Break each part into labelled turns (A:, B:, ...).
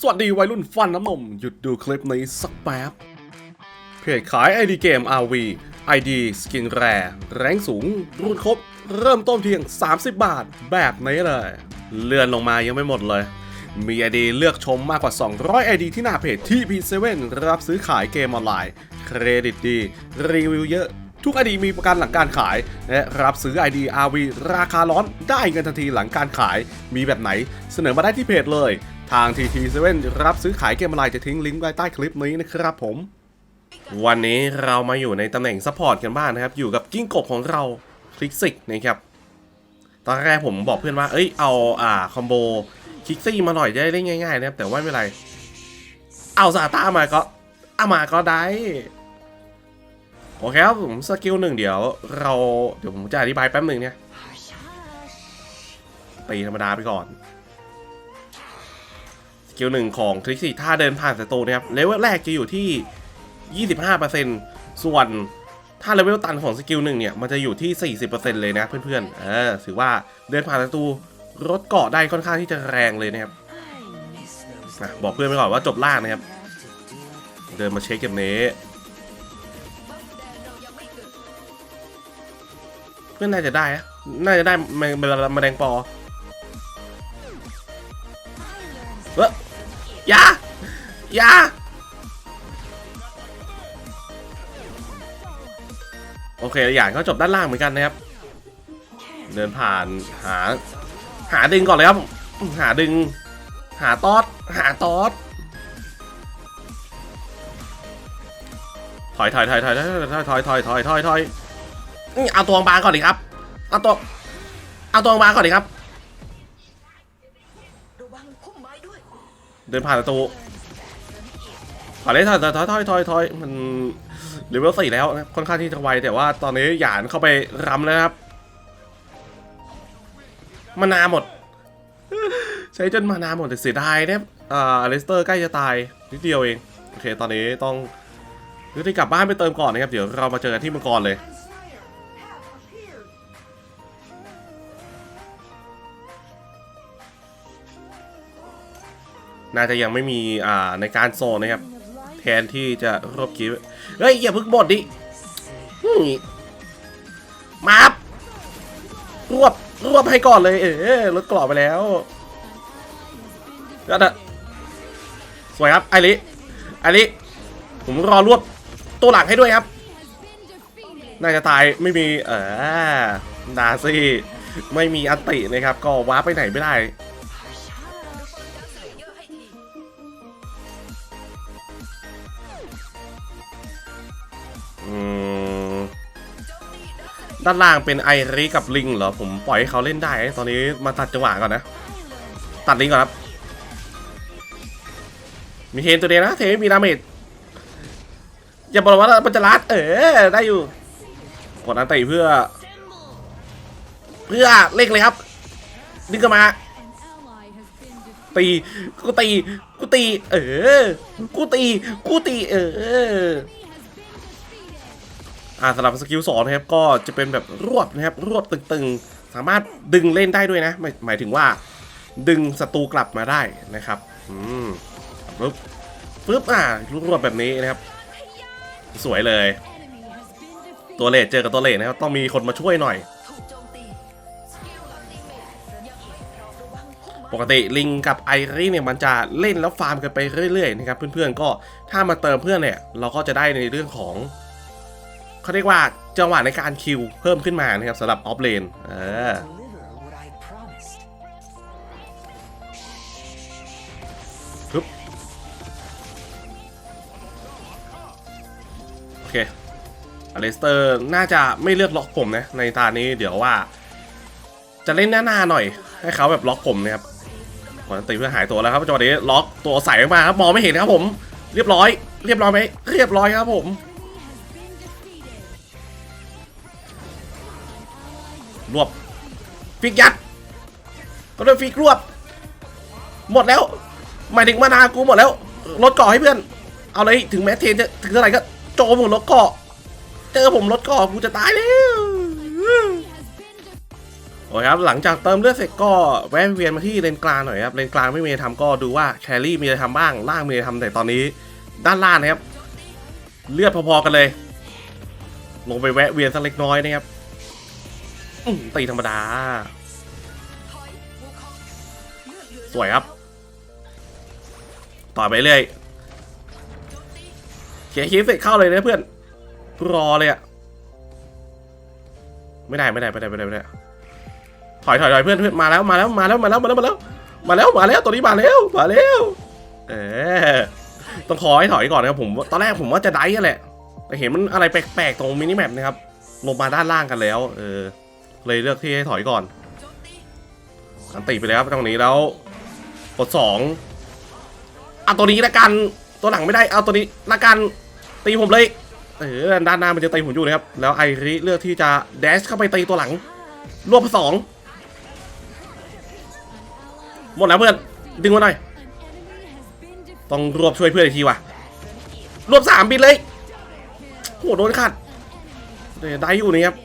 A: สวัสดีวัยรุ่นฟันน้ำนม หยุดดูคลิปนี้สักแป๊บ เพจขาย ID เกม RV ID สกินแรแรงสูง รุ่นครบ เริ่มต้นเพียง 30 บาทแบบนี้เลย เลื่อนลงมายังไม่หมดเลย มี ID เลือกชมมากกว่า 200 ID ที่หน้าเพจที่ P7 รับซื้อขายเกมออนไลน์ เครดิตดี รีวิวเยอะทุก ID มีประกันหลังการขาย และรับซื้อ ID RV ราคาร้อนได้เงินทันทีหลังการขาย มีแบบไหน เสนอมาได้ที่เพจเลย ทาง TT7 รับซื้อขายเกมออนไลน์จะทิ้งลิงก์ไว้ใต้คลิปนี้นะครับผม วันนี้เรามาอยู่ในตำแหน่งซัพพอร์ตกันบ้างนะครับ อยู่กับกิ้งกบของเราคลิกซิกนะครับตอนแรกผมบอกเพื่อนว่า เอ้ย เอาอ่าคอมโบคลิกซี่มาหน่อยจะได้เล่นง่ายๆนะครับแต่ว่าไม่เป็นไร เอาซาต้ามาก็เอามาก็ได้โอเคครับผมสกิลหนึ่งเดี๋ยว เราเดี๋ยวผมจะอธิบายแป๊บหนึ่งเนี่ยตีธรรมดาไปก่อน กิลหนึ่งของทริกซี่ถ้าเดินผ่านศัตรูนะครับเลเวลแรกจะอยู่ที่ 25%ส่วนถ้าเลเวลตันของสกิลหนึ่งเนี่ยมันจะอยู่ที่ 40%เลยนะเพื่อนๆเออถือว่าเดินผ่านศัตรูรถเกาะได้ค่อนข้างที่จะแรงเลยนะครับบอกเพื่อนไปก่อนว่าจบล่างนะครับ เดินมาเช็คเกมนี้ เพื่อนน่าจะได้อะน่าจะได้แมงแมลงปอ อยาอยาโอเคอย่างก็จบด้านล่างเหมือนกันนะครับ เดินผ่านหา หาดึงก่อนเลยครับ หาดึง หาตอด หาตอด ถอยถอยถอยถอยถอยถอยถอยถอยถอยถอยถอยเอาตัวบางก่อนดิครับ เอาตัว เอาตัวบางก่อนดิครับ เดินผ่านประตูถอยเลยถอยถอยถอยถอยถอยมันเลเวลสี่แล้วนะค่อนข้างที่จะไวแต่ว่าตอนนี้หยานเข้าไปรำแล้วครับมานาหมด ใช้จนมานาหมดแต่เสียดายนะครับอ่าเลสเตอร์ใกล้จะตายนิดเดียวเอง โอเค ตอนนี้ต้องรีบกลับบ้านไปเติมก่อนนะครับ เดี๋ยวเรามาเจอกันที่มังกรเลย น่าจะยังไม่มีอ่าในการโซนนะครับ แทนที่จะรบคิวเฮ้ย อย่าพิ่งบดดิมาบรวบรวบให้ก่อนเลย เออรถกรอบไปแล้วก็นะสวยครับไอริไอริผมรอรวบตัวหลังให้ด้วยครับ น่าจะตายไม่มีเออดาซี่ไม่มีอันตินะครับ ก็ว้าไปไหนไม่ได้ ด้านล่างเป็นไอริกับลิงเหรอ ผมปล่อยให้เขาเล่นได้ ตอนนี้มาตัดจังหวะก่อนนะ ตัดลิงก่อนครับ มีเทนตัวเดียวนะ เทนไม่มีดาเมจอย่าบอกว่ามันจะลัดเออ ได้อยู่กดอันติเพื่อ เพื่อเล่งเลยครับดึงกันมา ตี กูตี กูตี เออ กูตี กูตี เออ อ่าสำหรับสกิลสองนะครับก็จะเป็นแบบรวบนะครับรวบตึงๆ สามารถดึงเล่นได้ด้วยนะ หมายหมายถึงว่า ดึงศัตรูกลับมาได้นะครับอืมปึ๊บปึ๊บอ่ารวบแบบนี้นะครับ สวยเลย ตัวเลดเจอกับตัวเลดนะครับต้องมีคนมาช่วยหน่อยปกติลิงกับไอรีเนี่ยมันจะเล่นแล้วฟาร์มกันไปเรื่อยๆนะครับเพื่อนๆก็ถ้ามาเติมเพื่อนเนี่ยเราก็จะได้ในเรื่องของ เขาเรียกว่าจังหวะในการคิวเพิ่มขึ้นมานะครับสำหรับออฟเลนเออปึ๊บโอเคอเลสเตอร์น่าจะไม่เลือกล็อกผมนะ ในตานี้เดี๋ยวว่า จะเล่นหน้าๆหน่อย ให้เขาแบบล็อกผมนะครับก่อนตีเพื่อหายตัวแล้วครับจังหวะนี้ล็อกตัวใส่ออกมาครับมองไม่เห็นครับผม เรียบร้อย เรียบร้อยไหมเรียบร้อยครับผม รวบฟิกยัดก็เลยฟิกรวบ หมดแล้ว หมายถึงมานากูหมดแล้ว ลดเกาะให้เพื่อน เอาเลยถึงแม้เทนจะถึงเท่าไหร่ก็โจมผมลดเกาะ เจอผมลดเกาะกูจะตายแล้วโอ้ยครับหลังจากเติมเลือดเสร็จก็แวะเวียนมาที่เลนกลางหน่อยครับเลนกลางไม่มีอะไรทำก็ดูว่าแครี่มีอะไรทำบ้างล่างมีอะไรทำแต่ตอนนี้ด้านล่างนะครับ เลือดพอๆกันเลย ลงไปแวะเวียนสักเล็กน้อยนะครับ ตีธรรมดา สวยครับ ต่อไปเรื่อยเขียนคีย์เสร็จเข้าเลยนะเพื่อน รอเลยอะไม่ได้ไม่ได้ไม่ได้ไม่ได้ไม่ได้ถอยถอยถอยเพื่อนเพื่อนมาแล้วมาแล้วมาแล้วมาแล้วมาแล้วมาแล้วมาแล้วมาแล้วตัวนี้มาแล้วมาแล้วเออต้องขอให้ถอยก่อนนะครับผมตอนแรกผมว่าจะได้แหละแต่เห็นมันอะไรแปลกๆตรงมินิแมปนะครับลงมาด้านล่างกันแล้ว เออ เลยเลือกที่ให้ถอยก่อน
B: ตี
A: อันติไปแล้วครับตรงนี้แล้วกดสองเอาตัวนี้ละกันตัวหลังไม่ได้เอาตัวนี้ละกันตีผมเลยเออด้านหน้ามันจะตีผมอยู่นะครับแล้วไอริเลือกที่จะแดชเข้าไปตีตัวหลังรวบสองหมดแล้วเพื่อนดึงมาหน่อยต้องรวบช่วยเพื่อนอีกทีว่ะรวบสามบินเลยโหโดนขัดเดี๋ยวได้อยู่นี่ครับ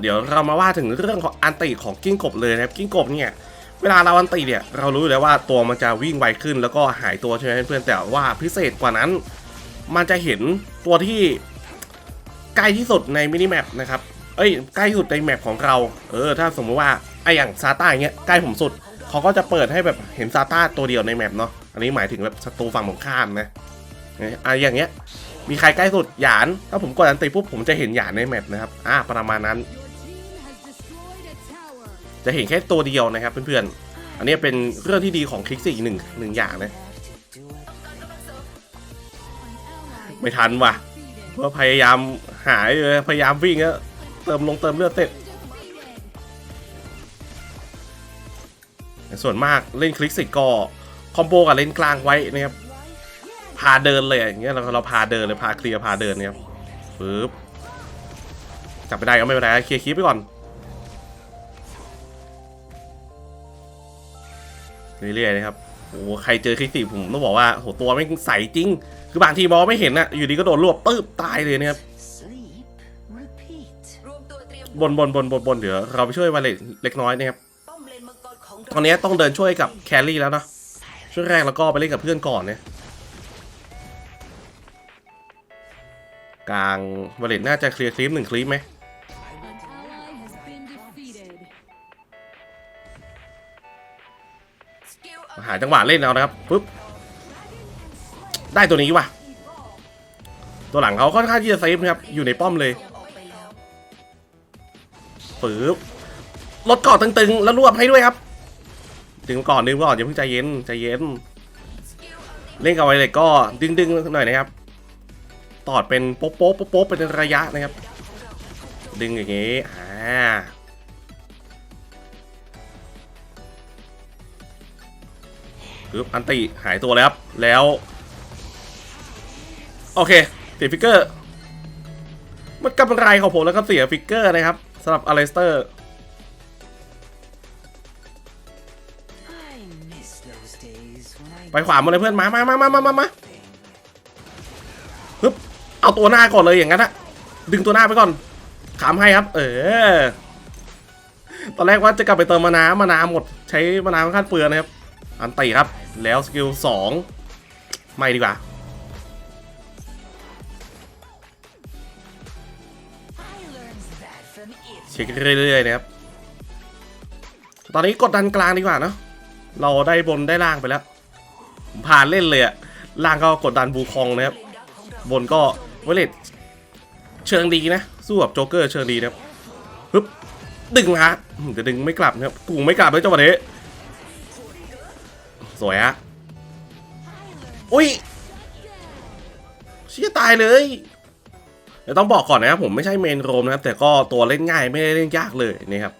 A: เดี๋ยวเรามาว่าถึงเรื่องของอันติของกิ้งกบเลยนะครับกิ้งกบเนี่ยเวลาเราอันติเนี่ยเรารู้อยู่แล้วว่าตัวมันจะวิ่งไวขึ้นแล้วก็หายตัวใช่ไหมเพื่อนแต่ว่าพิเศษกว่านั้น มันจะเห็นตัวที่ใกล้ที่สุดในมินิแมปนะครับเอ้ยใกล้สุดในแมปของเรา เออ ถ้าสมมติว่าไออย่างซาต้าอย่างเงี้ยใกล้ผมสุดเขาก็จะเปิดให้แบบเห็นซาต้าตัวเดียวในแมปเนาะอันนี้หมายถึงแบบศัตรูฝั่งตรงข้ามนะอะอย่างเงี้ย มีใครใกล้สุดหยาน ถ้าผมกดอันติปุ๊บผมจะเห็นหยานในแมปนะครับ อ่าประมาณนั้น จะเห็นแค่ตัวเดียวนะครับเพื่อนๆ อันนี้เป็นเรื่องที่ดีของคลิกสี่หนึ่งหนึ่งอย่างนะ ไม่ทันว่ะเพราะพยายามหายเลยพยายามวิ่งแล้วเติมลงเติมเลือดเสร็จส่วนมากเล่นคลิกสิก็คอมโบกับเล่นกลางไว้นะครับ พาเดินเลยอย่างเงี้ยเราเราพาเดินเลยพาเคลียร์พาเดินเนี่ยครับปึ๊บจับไม่ได้ก็ไม่เป็นไรเคลียร์คลิปไปก่อนเรื่อยๆนะครับโอ้ใครเจอคลิกสิผมต้องบอกว่าโหตัวไม่ใสจริง คือบางทีมองไม่เห็นนะอยู่ดีก็โดนรวบปึ๊บตายเลยนะครับบนบนบนบนบนเดี๋ยวเราไปช่วยวาเลตเล็กน้อยนะครับ
B: ป้อมเนมังกรของ
A: ตอนนี้ต้องเดินช่วยกับแคลรี่แล้วเนาะช่วงแรกแล้วก็ไปเล่นกับเพื่อนก่อนเนี่ย กลางวาเลตน่าจะเคลียร์คลิปหนึ่งคลิปไหม
B: สกิล
A: หาจังหวะเล่นเอานะครับปุ๊บได้ตัวนี้ว่ะ ตัวหลังเขาค่อนข้างที่จะเซฟนะครับ อยู่ในป้อมเลย
B: ออกไปแล้ว
A: ปึ๊บรถเกาะตึงๆ แล้วรวบให้ด้วยครับ ดึงก่อนดึงก่อนอย่าเพิ่งใจเย็นใจเย็น
B: สกิล
A: เล่นกับไวเลยก็ดึงๆหน่อยนะครับ ตอดเป็นโป๊ะโป๊ะโป๊ะโป๊ะเป็นระยะนะครับ ดึงอย่างงี้อ่าปึ๊บอันติหายตัวแล้วครับแล้ว โอเคเสียฟิกเกอร์ มันกำไรของผมแล้วก็เสียฟิกเกอร์นะครับสำหรับอเลสเตอร์
C: I miss those days when I
A: ไปขวาหมาเลยเพื่อนมามามามามามามาฮึบ เอาตัวหน้าก่อนเลยอย่างนั้นอะดึงตัวหน้าไปก่อน ขามให้ครับ เออ ตอนแรกว่าจะกลับไปเติมมานามานาหมด ใช้มานาค่อนข้างเปลืองนะครับ อันตีครับ แล้วสกิลสองไม่ดีกว่า เช็คเรื่อยๆนะครับ ตอนนี้กดดันกลางดีกว่าเนาะ เราได้บนได้ล่างไปแล้วผมผ่านเล่นเลยอะล่างก็กดดันบูคองนะครับ บนก็ เวเลตเชิงดีนะ สู้กับโจ๊กเกอร์เชิงดีนะครับฮึบดึงมาฮะแต่ดึงไม่กลับนะครับกูไม่กลับเลยจังหวะนี้สวยฮะอุ้ยเชี่ยตายเลยแต่ต้องบอกก่อนนะครับผมไม่ใช่เมนโรมนะครับ แต่ก็ตัวเล่นง่ายไม่ได้เล่นยากเลยนะครับ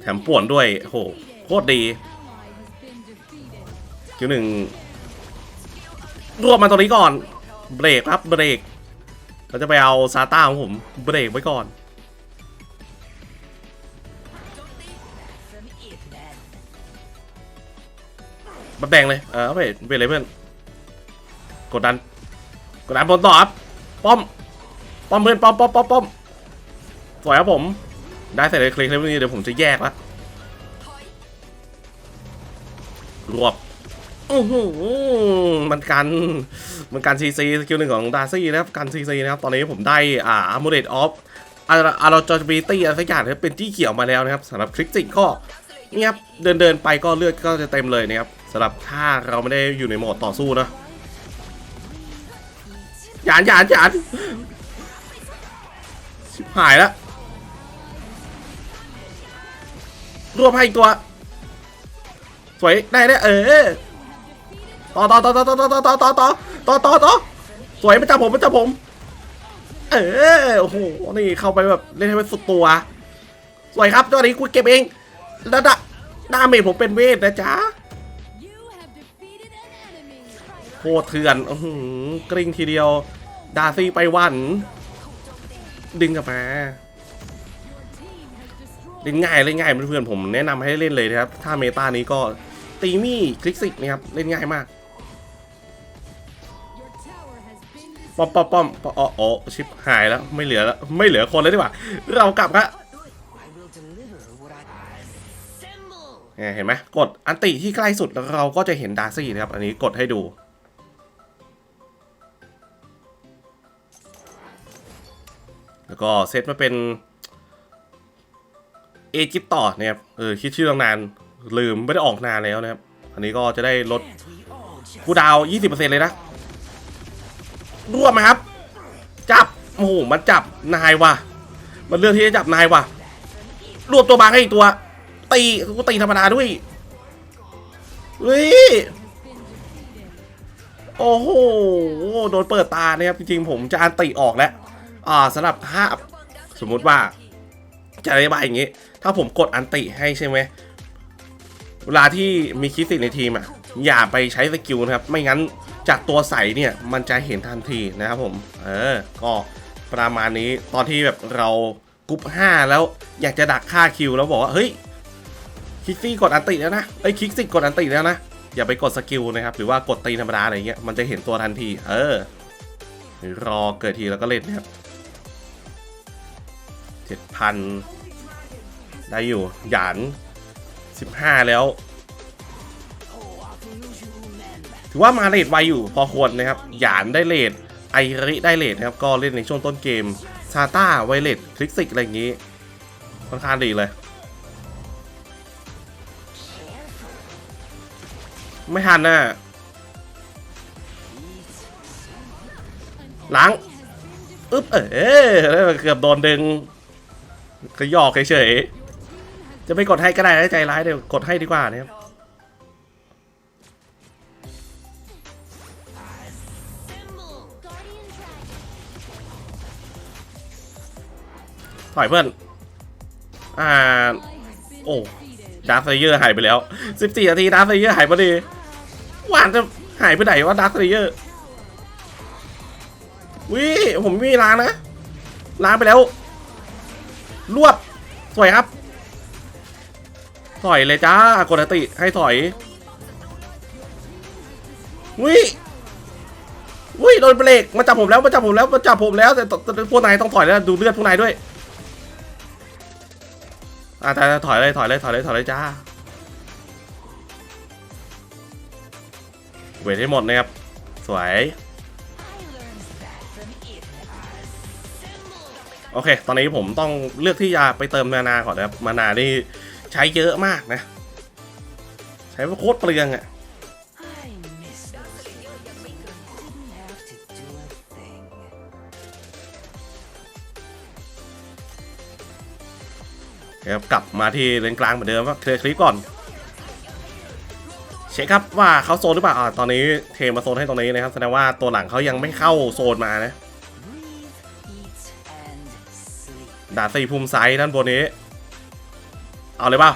A: แถมป่วนด้วยโหโคตรดีคิวหนึ่งรวบมาตรงนี้ก่อน เบรกครับเบรกเราจะไปเอาซาต้าของผมเบรกไว้ก่อน มาแบ่งเลยเออไปไปเลยเพื่อนกดดันกดดันบนต่อครับป้อมป้อมเพื่อนป้อมป้อมป้อมป้อมสวยครับผมได้เสร็จเลยคลิกคลิปนี้เดี๋ยวผมจะแยกละรวบอื้อหือมันกัน มันกันซีซีสกิลหนึ่งของดาร์ซี่นะครับกันซีซีนะครับตอนนี้ผมได้อ่าอาร์โมเดตออฟอาร์อาร์จอร์บิตี้อะไรสักอย่างนะเป็นที่เขียวมาแล้วนะครับสำหรับคลิกสิกก็เนี่ยครับเดินเดินไปก็เลือดก็จะเต็มเลยนะครับสำหรับถ้าเราไม่ได้อยู่ในโหมดต่อสู้นะหยานหยานหยานชิบหายแล้วรวมให้อีกตัว สวยได้ได้เออต่อต่อต่อต่อต่อต่อต่อต่อ ต่อต่อต่อสวยมันจับผมมันจับผม เออโอ้โหนี่เข้าไปแบบเล่นให้มันสุดตัว สวยครับตอนนี้กูเก็บเองแล้วดาดาเมจผมเป็นเวทนะจ๊ะโคตรเถื่อนอื้อหือกริ้งทีเดียว ดาซี่ไปวัน ดึงกลับมาเล่นง่ายเล่นง่ายเพื่อนๆผมแนะนำให้เล่นเลยนะครับ ถ้าเมตานี้ก็ตีมี่คลิกสิกนะครับ เล่นง่ายมาก ป้อมป้อมป้อมป้อมอ๋ออ๋อชิปหายแล้วไม่เหลือแล้วไม่เหลือคนแล้วดีกว่า เรากลับครับเนี่ยเห็นไหมกดอันติที่ใกล้สุดเราก็จะเห็นดาร์ซี่นะครับ อันนี้กดให้ดู แล้วก็เซตมาเป็นเอจิปต่อนะครับเออคิดชื่อตั้งนาน ลืมไม่ได้ออกนานแล้วนะครับ อันนี้ก็จะได้ลดกูดาว 20%เลยนะ รวมไหมครับ จับ โอ้โห มันจับนายว่ะ มันเลือกที่จะจับนายว่ะ รวบตัวบางให้อีกตัว ตีกูตีธรรมดาด้วยเฮ้ยโอ้โห โดนเปิดตาเนี่ยครับ จริงๆ ผมจะอันติออกแล้ว อ่าสำหรับถ้าสมมุติว่า จะอธิบายอย่างงี้ ถ้าผมกดอันติให้ใช่ไหม เวลาที่มีคิดสิในทีมอะ อย่าไปใช้สกิลนะครับ ไม่งั้น จากตัวใสเนี่ยมันจะเห็นทันทีนะครับผม เออ ก็ประมาณนี้ตอนที่แบบเรากรุ๊ป5แล้วอยากจะดักฆ่าคิวแล้วบอกว่า เฮ้ย คิกซี่กดอันติแล้วนะเอ้ยคิกซี่กดอันติแล้วนะ อย่าไปกดสกิลนะครับ หรือว่ากดตีธรรมดาอะไรเงี้ยมันจะเห็นตัวทันที เออ รอเกิดทีแล้วก็เล่นนะครับเจ็ดพันได้อยู่หยานสิบห้าแล้ว ถือว่ามาเลทไวอยู่พอควรนะครับ หยานได้เลทไอริได้เลทนะครับ ก็เล่นในช่วงต้นเกม ซาต้าไวเลทคลิกซิกอะไรอย่างงี้ ค่อนข้างดีเลย ไม่ทันน่ะล้างอึ๊บเออเกือบโดนดึงก็ยอกเฉยๆจะไม่กดให้ก็ได้ใจร้ายเดี๋ยวกดให้ดีกว่านะครับ ถอยเพื่อน อ่า โอ้ดาร์คเยอร์หายไปแล้ว 14นาทีดาร์คเยอร์หายพอดีหวานจะหายไปไหนวะดาร์คเยอร์วิผมไม่มีล้างนะ ล้างไปแล้ว รวบ สวยครับ ถอยเลยจ้ากดติให้ถอย วิวิโดนเบรกมาจับผมแล้วมาจับผมแล้วมาจับผมแล้วแต่แต่แต่พวกนายต้องถอยแล้วดูเลือดพวกนายด้วย อะแต่ถอยเลยถอยเลยถอยเลยถอยเลยจ้าเวทให้หมดนะครับ สวย โอเค ตอนนี้ผมต้องเลือกที่จะไปเติมมานาก่อนนะครับ มานานี่ใช้เยอะมากนะ ใช้โคตรเปลืองอะ
C: I
A: ครับกลับมาที่เลนกลางเหมือนเดิมว่าเคลียร์คลิปก่อน เช็คครับว่าเขาโซนหรือเปล่าอ่าตอนนี้เทมาโซนให้ตรงนี้นะครับแสดงว่าตัวหลังเขายังไม่เข้าโซนมานะดาสีภูมิไซด้านบนนี้ เอาเลยเปล่า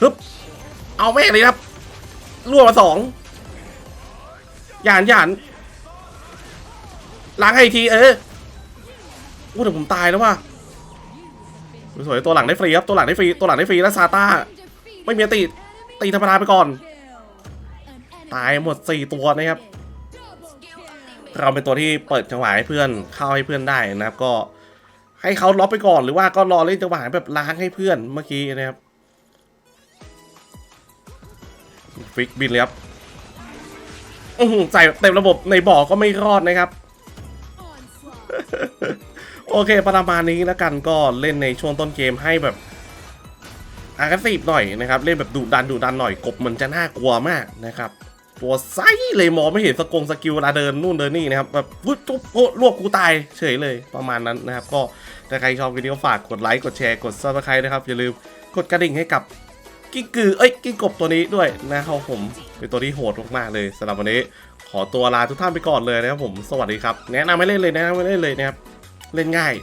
A: ฮึบเอาแม่เลยครับรั่วมาสองหยานหยานล้างให้ทีเอออู้แต่ผมตายแล้วว่ะ สวยตัวหลังได้ฟรีครับตัวหลังได้ฟรีตัวหลังได้ฟรีแล้วซาต้าไม่มีตีตีธรรมดาไปก่อน ตายหมด 4 ตัวนะครับ เราเป็นตัวที่เปิดจังหวะให้เพื่อนเข้าให้เพื่อนได้นะครับ ก็ให้เขาล็อกไปก่อนหรือว่าก็รอเล่นจังหวะแบบล้างให้เพื่อนเมื่อกี้นะครับฟิกบินเลยครับใส่เต็มระบบในบ่อก็ไม่รอดนะครับ โอเค ประมาณนี้แล้วกันก็เล่นในช่วงต้นเกมให้แบบอากาศหน่อยนะครับ เล่นแบบดุดันดุดันหน่อยกบมันจะน่ากลัวมากนะครับ ตัวไซส์เลยมองไม่เห็นสกงสกิลเวลาเดินนู่นเดินนี่นะครับแบบวุ๊บตุ๊บโอ้รวบกูตายเฉยเลยประมาณนั้นนะครับ ก็ถ้าใครชอบวิดีโอฝากกดไลค์กดแชร์กดซับสไครต์นะครับอย่าลืมกดกระดิ่งให้กับกิ้งกือเอ้ยกิ้งกบตัวนี้ด้วยนะครับผมเป็นตัวที่โหดมากๆเลยสำหรับวันนี้ขอตัวลาทุกท่านไปก่อนเลยนะครับผมสวัสดีครับแนะนำไม่เล่นเลยแนะนำไม่เล่นเลยนะครับ เล่นง่าย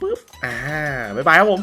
A: ปุ๊บอ่าบ๊ายบายครับผม